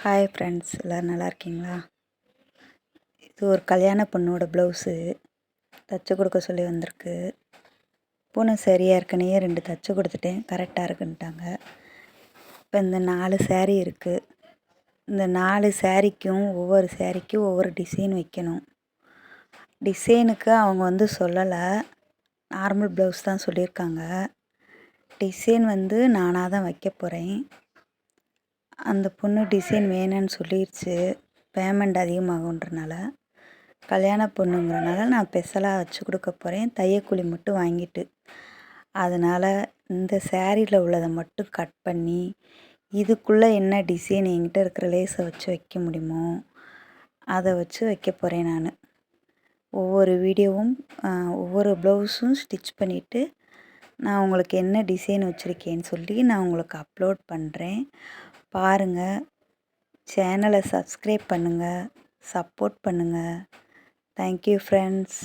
Hi friends எல்லோரும் நல்லா இருக்கீங்களா? இது ஒரு கல்யாண பொண்ணோட ப்ளவுஸு தச்சு கொடுக்க சொல்லி வந்திருக்கு. பூனை சரியாக இருக்குன்னே ரெண்டு தச்சு கொடுத்துட்டேன் கரெக்டாக இருக்குன்ட்டாங்க. இப்போ இந்த நாலு சேரீ இருக்குது இந்த நாலு சேரீக்கும் ஒவ்வொரு சேரீக்கும் ஒவ்வொரு டிசைன் வைக்கணும். டிசைனுக்கு அவங்க வந்து சொல்லலை. நார்மல் ப்ளவுஸ் தான் சொல்லியிருக்காங்க. டிசைன் வந்து நானாக தான் வைக்க போகிறேன் அந்த பொண்ணு டிசைன் வேணும்னு சொல்லிடுச்சு பேமெண்ட் அதிகமாகுன்றனால கல்யாண பொண்ணுங்கிறனால நான் ஸ்பெஷலாக வச்சு கொடுக்க போகிறேன் தையக்கூலி மட்டும் வாங்கிட்டு. அதனால் இந்த சேரீயில் உள்ளதை மட்டும் கட் பண்ணி இதுக்குள்ளே என்ன டிசைன் என்கிட்ட இருக்கிற லேஸை வச்சு வைக்க முடியுமோ அதை வச்சு வைக்க போகிறேன் நான். ஒவ்வொரு வீடியோவும் ஒவ்வொரு ப்ளவுஸும் ஸ்டிச் பண்ணிவிட்டு நான் உங்களுக்கு என்ன டிசைன் வச்சுருக்கேன்னு சொல்லி நான் உங்களுக்கு அப்லோட் பண்ணுறேன் பாருங்கள் சேனலை சப்ஸ்கிரைப் பண்ணுங்கள் சப்போர்ட் பண்ணுங்கள் தேங்க்யூ ஃப்ரெண்ட்ஸ்